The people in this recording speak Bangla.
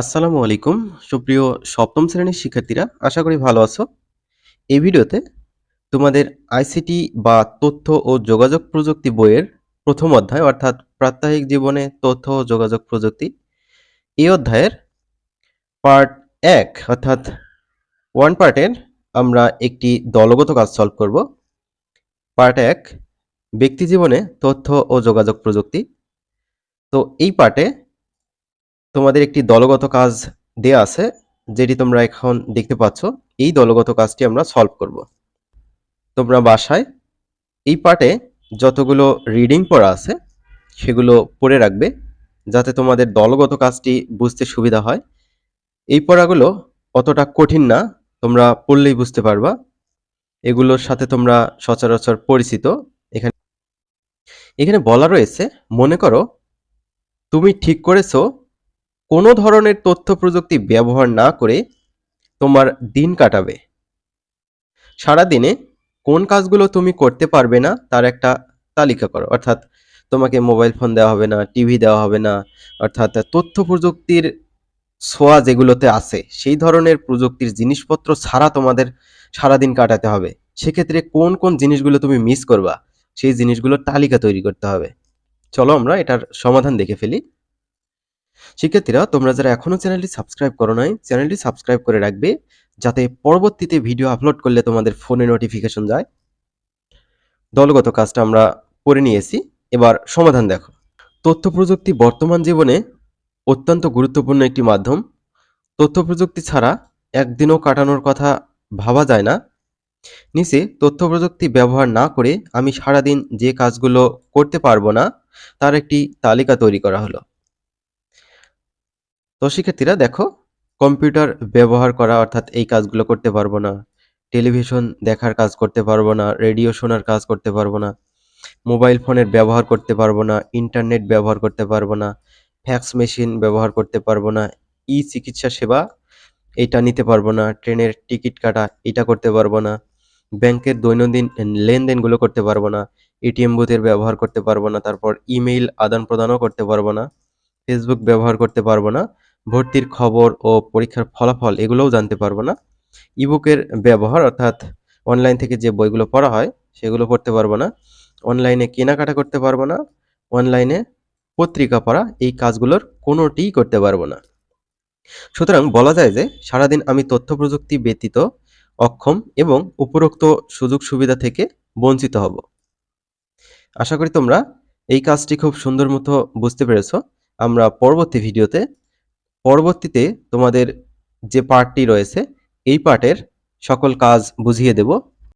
আসসালামু আলাইকুম। সুপ্রিয় সপ্তম শ্রেণির শিক্ষার্থীরা, আশা করি ভালো আছো। এই ভিডিওতে তোমাদের আইসিটি বা তথ্য ও যোগাযোগ প্রযুক্তি বইয়ের প্রথম অধ্যায়, অর্থাৎ প্রাত্যহিক জীবনে তথ্য ও যোগাযোগ প্রযুক্তি, এই অধ্যায়ের পার্ট এক, অর্থাৎ ওয়ান পার্টের আমরা একটি দলগত কাজ সলভ করব। পার্ট এক, ব্যক্তি জীবনে তথ্য ও যোগাযোগ প্রযুক্তি। তো এই পার্টে তোমাদের একটি দলগত কাজ দেয়া আছে, যেটি তোমরা এখন দেখতে পাচ্ছ। এই দলগত কাজটি আমরা সলভ করব। তোমরা বাসায় এই পার্টে যতগুলো রিডিং পড়া আছে, সেগুলো পড়ে রাখবে, যাতে তোমাদের দলগত কাজটি বুঝতে সুবিধা হয়। এই পড়াগুলো অতটা কঠিন না, তোমরা পড়লেই বুঝতে পারবা। এগুলোর সাথে তোমরা সচরাচর পরিচিত। এখানে এখানে বলা রয়েছে, মনে করো, তুমি ঠিক করেছ কোনো ধরনের তথ্য প্রযুক্তি ব্যবহার না করে তোমার দিন কাটাবে। সারাদিনে কোন কাজগুলো তুমি করতে পারবে না, তার একটা তালিকা করো। অর্থাৎ তোমাকে মোবাইল ফোন দেওয়া হবে না, টিভি দেওয়া হবে না, অর্থাৎ তথ্য প্রযুক্তির ছোঁয়া যেগুলোতে আছে, সেই ধরনের প্রযুক্তির জিনিসপত্র ছাড়া তোমাদের সারাদিন কাটাতে হবে। সেক্ষেত্রে কোন কোন জিনিসগুলো তুমি মিস করবা, সেই জিনিসগুলোর তালিকা তৈরি করতে হবে। চলো আমরা এটার সমাধান দেখে ফেলি। শিক্ষার্থীরা, তোমরা যারা এখনও চ্যানেলটি সাবস্ক্রাইব করো নাই, চ্যানেলটি সাবস্ক্রাইব করে রাখবে, যাতে পরবর্তীতে ভিডিও আপলোড করলে তোমাদের ফোনে নোটিফিকেশন যায়। দলগত কাজটা আমরা করে নিয়েছি। এবার সমাধান দেখো। তথ্য প্রযুক্তি বর্তমান জীবনে অত্যন্ত গুরুত্বপূর্ণ একটি মাধ্যম। তথ্য প্রযুক্তি ছাড়া একদিনও কাটানোর কথা ভাবা যায় না। নিচে তথ্য প্রযুক্তি ব্যবহার না করে আমি সারাদিন যে কাজগুলো করতে পারব না, তার একটি তালিকা তৈরি করা হলো। তো শিক্ষার্থীরা দেখো কম্পিউটার ব্যবহার করা অর্থাৎ এই কাজগুলো করতে পারব না টেলিভিশন দেখার কাজ করতে পারব না রেডিও শোনার কাজ করতে পারব না মোবাইল ফোনের ব্যবহার করতে পারব না ইন্টারনেট ব্যবহার করতে পারব না ফ্যাক্স মেশিন ব্যবহার করতে পারব না ই চিকিৎসা সেবা এটা নিতে পারব না ট্রেনের টিকিট কাটা এটা করতে পারব না ব্যাংকের দৈনন্দিন লেনদেনগুলো করতে পারব না এটিএম বুথের ব্যবহার করতে পারব না তারপর ইমেইল আদান প্রদানও করতে পারব না ফেসবুক ব্যবহার করতে পারব না ভর্তির খবর ও পরীক্ষার ফলাফল এগুলোও জানতে পারব না। ইবুকের ব্যবহার অর্থাৎ অনলাইন থেকে যে বইগুলো পড়া হয়, সেগুলো পড়তে পারব না। অনলাইনে কেনাকাটা করতে পারব না। অনলাইনে পত্রিকা পড়া, এই কাজগুলোর কোনোটিই করতে পারব না। সুতরাং বলা যায় যে, সারাদিন আমি তথ্য প্রযুক্তি ব্যতীত, অক্ষম এবং উপরোক্ত সুযোগ সুবিধা থেকে বঞ্চিত হব। আশা করি তোমরা এই কাজটি খুব সুন্দর মতো বুঝতে পেরেছ। আমরা পরবর্তী ভিডিওতে পরবর্তীতে তোমাদের যে পার্টটি রয়েছে এই পার্টের সকল কাজ বুঝিয়ে দেব।